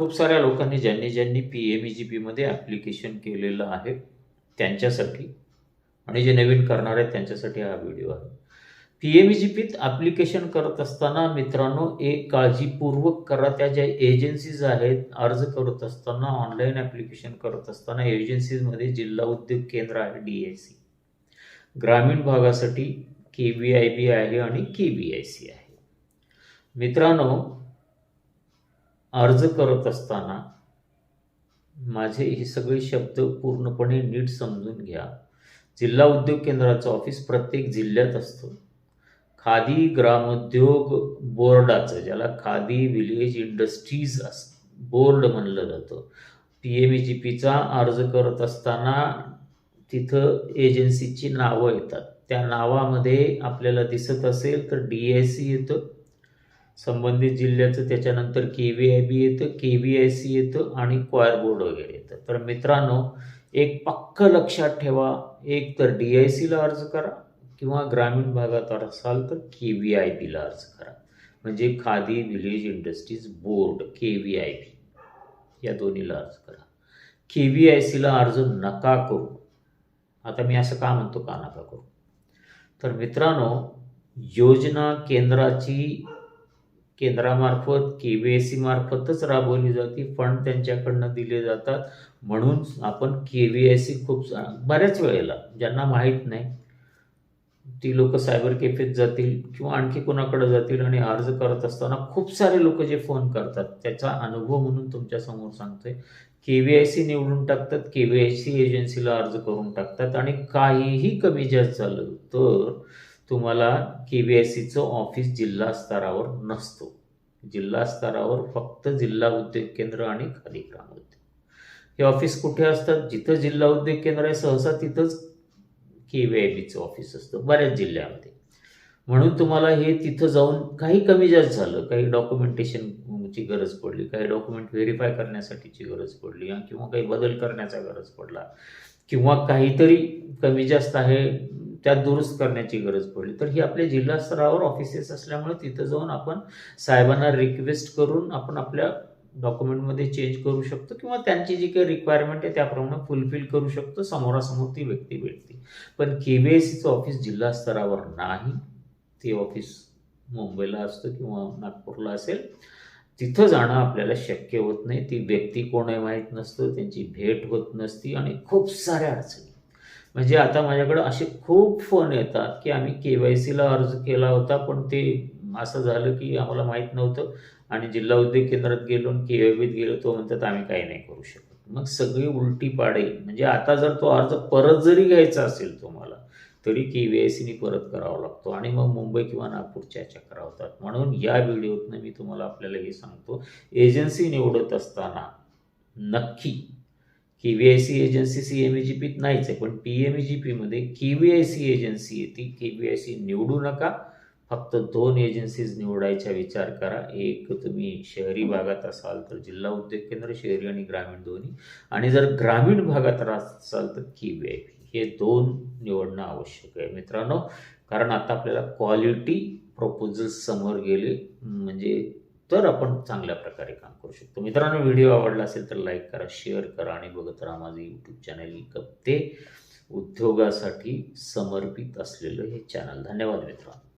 खूप साऱ्या लोकांनी ज्यांनी ज्यांनी पी एम ई जी पीमध्ये ॲप्लिकेशन केलेलं आहे त्यांच्यासाठी आणि जे नवीन करणार आहेत त्यांच्यासाठी हा व्हिडिओ आहे. पी एम ई जी पीत ॲप्लिकेशन करत असताना मित्रांनो एक काळजीपूर्वक करा. त्या ज्या एजन्सीज आहेत अर्ज करत असताना ऑनलाईन ॲप्लिकेशन करत असताना एजन्सीजमध्ये जिल्हा उद्योग केंद्र आहे डी आय सी ग्रामीण भागासाठी के व्ही आय बी आहे आणि के बी आय सी आहे. मित्रांनो अर्ज करत असताना माझे हे सगळे शब्द पूर्णपणे नीट समजून घ्या. जिल्हा उद्योग केंद्राचं ऑफिस प्रत्येक जिल्ह्यात असतं. खादी ग्रामोद्योग बोर्डाचं ज्याला खादी विलेज इंडस्ट्रीज अस बोर्ड म्हणलं जातं. पी एम ई जी पीचा अर्ज करत असताना तिथं एजन्सीची नावं येतात. त्या नावामध्ये आपल्याला दिसत असेल तर डी आय सी येतं. संबंधित जिल्ह्याचं त्याच्यानंतर के व्ही आय बी येतं के व्ही आय सी येतं आणि क्वायर बोर्ड वगैरे येतं. तर मित्रांनो एक पक्क लक्षात ठेवा. एक तर डी आय सीला अर्ज करा किंवा ग्रामीण भागात असाल तर के व्ही आय बीला अर्ज करा. म्हणजे Khadi village industries board K V I B या दोन्हीला अर्ज करा. के व्ही आय सीला अर्ज नका करू. आता मी असं का म्हणतो का नका करू? तर मित्रांनो योजना केंद्राची केंद्रामार्फत के व्ही एस सी मार्फतच राबवली जाते. फंड त्यांच्याकडनं दिले जातात. म्हणून आपण के व्ही एस सी खूप सा- बऱ्याच वेळेला ज्यांना माहीत नाही ती लोक सायबर कॅफेत जातील किंवा आणखी कोणाकडे जातील आणि अर्ज करत असताना खूप सारे लोक जे फोन करतात त्याचा अनुभव म्हणून तुमच्यासमोर सांगतोय. के व्ही आय सी निवडून टाकतात के व्ही आय सी एजन्सीला अर्ज करून टाकतात आणि काहीही कमी जास्त झालं तर तुम्हाला के व्ही आय सीचं ऑफिस जिल्हा स्तरावर नसतो. जिल्हा स्तरावर फक्त जिल्हा उद्योग केंद्र आणि खादी ग्राम उद्योग हे ऑफिस कुठे असतात? जिथं जिल्हा उद्योग केंद्र आहे सहसा तिथंच के व्ही आय बीचं ऑफिस असतं बऱ्याच जिल्ह्यामध्ये. म्हणून तुम्हाला हे तिथं जाऊन काही कमी जास्त झालं काही डॉक्युमेंटेशनची गरज पडली काही डॉक्युमेंट व्हेरीफाय करण्यासाठीची गरज पडली किंवा काही बदल करण्याचा गरज पडला किंवा काहीतरी कमी जास्त आहे त्यात दुरुस्त करण्याची गरज पडली. तर ही आपल्या जिल्हा स्तरावर ऑफिसेस असल्यामुळे तिथं जाऊन आपण साहेबांना रिक्वेस्ट करून आपण आपल्या डॉक्युमेंटमध्ये चेंज करू शकतो किंवा त्यांची जी काही रिक्वायरमेंट आहे त्याप्रमाणे फुलफिल करू शकतो. समोरासमोर ती व्यक्ती भेटते. पण के बी आय सीचं ऑफिस जिल्हा स्तरावर नाही. ते ऑफिस मुंबईला असतं किंवा नागपूरला असेल. तिथं जाणं आपल्याला शक्य होत नाही. ती व्यक्ती कोण आहे माहीत नसतं. त्यांची भेट होत नसती आणि खूप साऱ्या अडचणी. म्हणजे आता माझ्याकडं असे खूप फोन येतात की आम्ही के वाय सीला अर्ज केला होता पण ते असं झालं की आम्हाला माहीत नव्हतं. आणि जिल्हा उद्योग केंद्रात गेलो आणि के वाय बीत गेलो तो म्हणतात आम्ही काही नाही करू शकत. मग सगळी उलटी पाडे. म्हणजे आता जर तो अर्ज परत जरी घ्यायचा असेल तुम्हाला तरी के व्ही आय सीनी परत करावा लागतो. आणि मग मुंबई किंवा नागपूरच्या चक्रा होतात म्हणून या व्हिडिओतनं मी तुम्हाला आपल्याला हे सांगतो. एजन्सी निवडत असताना नक्की K V I C agency C M E G पीत नाहीच आहे पण पी एम ई जी पीमध्ये K V I C agency येते के व्ही आय सी निवडू नका. फक्त दोन एजन्सीज निवडायचा विचार करा. एक तुम्ही शहरी भागात असाल तर जिल्हा उद्योग केंद्र शहरी आणि ग्रामीण दोन्ही. आणि जर ग्रामीण भागात राहत असाल तर के व्ही आय पी हे दोन निवडणं आवश्यक आहे मित्रांनो. कारण आता आपल्याला क्वालिटी प्रपोजल्स समोर गेले. म्हणजे तर आपण चांगल्या प्रकारे काम करू शकतो. मित्रांनो व्हिडिओ आवडला असेल तर लाईक करा शेअर करा आणि बघत राहा माझं यूट्यूब चॅनल कप्ते उद्योगासाठी समर्पित असलेलं हे चॅनल धन्यवाद मित्रांनो.